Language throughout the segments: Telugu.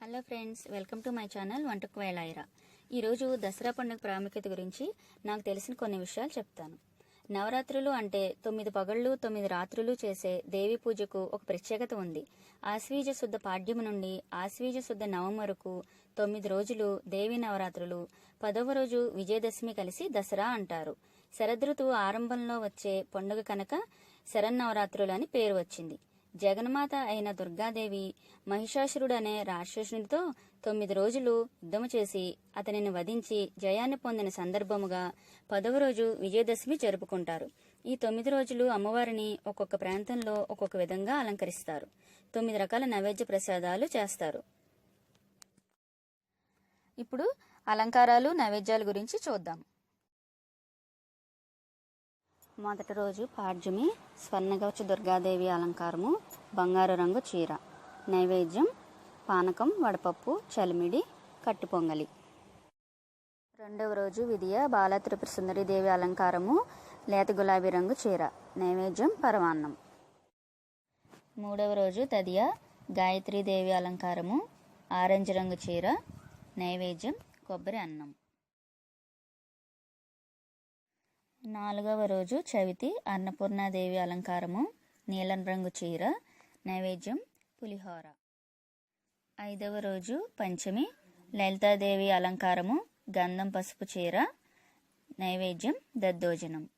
Hello friends welcome to my channel వంటకు వేళాయిరా ఈరోజు దసరా పండుగ ప్రాముఖ్యత గురించి నాకు తెలిసిన కొన్ని విషయాలు చెప్తాను. నవరాత్రులు అంటే తొమ్మిది పగళ్ళు తొమ్మిది రాత్రులు చేసే దేవి పూజకు ఒక ప్రత్యేకత ఉంది. ఆశ్వీజ శుద్ధ పాడ్యము నుండి ఆశ్వీజ శుద్ధ నవం వరకు తొమ్మిది రోజులు దేవి నవరాత్రులు పదవ రోజు విజయదశమి కలిసి దసరా అంటారు. శరదృతువు ఆరంభంలో వచ్చే పండుగ కనుక శరన్నవరాత్రులు అని పేరు వచ్చింది. జగన్మాత అయిన దుర్గాదేవి మహిషాసురుడు అనే రాక్షసునితో తొమ్మిది రోజులు యుద్ధము చేసి అతనిని వధించి జయాన్ని పొందిన సందర్భముగా పదవ రోజు విజయదశమి జరుపుకుంటారు. ఈ తొమ్మిది రోజులు అమ్మవారిని ఒక్కొక్క ప్రాంతంలో ఒక్కొక్క విధంగా అలంకరిస్తారు. తొమ్మిది రకాల నైవేద్య ప్రసాదాలు చేస్తారు. ఇప్పుడు అలంకారాలు నైవేద్యాల గురించి చూద్దాం. మొదటి రోజు పాడ్యమి స్వర్ణగవచ దుర్గాదేవి అలంకారము బంగారు రంగు చీర నైవేద్యం పానకం వడపప్పు చలిమిడి కట్టి పొంగలి. రెండవ రోజు విధియ బాల త్రిపుర సుందరీదేవి అలంకారము లేత గులాబీ రంగు చీర నైవేద్యం పరమాన్నం. మూడవ రోజు తదియ గాయత్రీదేవి అలంకారము ఆరెంజ్ రంగు చీర నైవేద్యం కొబ్బరి అన్నం. నాలుగవ రోజు చవితి అన్నపూర్ణాదేవి అలంకారము నీలం రంగు చీర నైవేద్యం పులిహోర. ఐదవ రోజు పంచమి లలితాదేవి అలంకారము గంధం పసుపు చీర నైవేద్యం దద్దోజనం.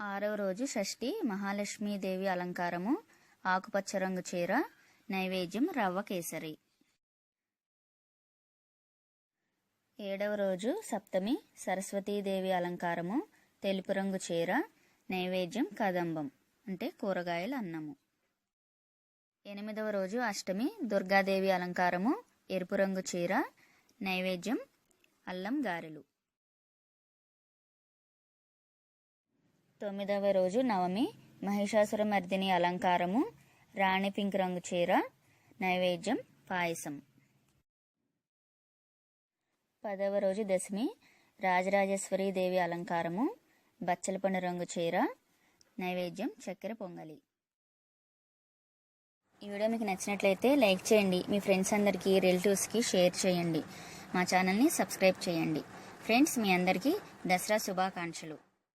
ఆరవ రోజు షష్ఠి మహాలక్ష్మీదేవి అలంకారము ఆకుపచ్చ రంగు చీర నైవేద్యం రవ్వ కేసరి. ఏడవ రోజు సప్తమి సరస్వతీదేవి అలంకారము తెలుపు రంగు చీర నైవేద్యం కదంబం అంటే కూరగాయల అన్నము. ఎనిమిదవ రోజు అష్టమి దుర్గాదేవి అలంకారము ఎరుపు రంగు చీర నైవేద్యం అల్లం గారెలు. తొమ్మిదవ రోజు నవమి మహిషాసుర మర్దిని అలంకారము రాణి పింక్ రంగు చీర నైవేద్యం పాయసం. పదవ రోజు దశమి రాజరాజేశ్వరి దేవి అలంకారము బచ్చలపండు రంగు చీర నైవేద్యం చక్కెర పొంగలి. ఈ వీడియో మీకు నచ్చినట్లయితే లైక్ చేయండి మీ ఫ్రెండ్స్ అందరికీ రిలేటివ్స్కి షేర్ చేయండి మా ఛానల్ని సబ్స్క్రైబ్ చేయండి. ఫ్రెండ్స్ మీ అందరికీ దసరా శుభాకాంక్షలు.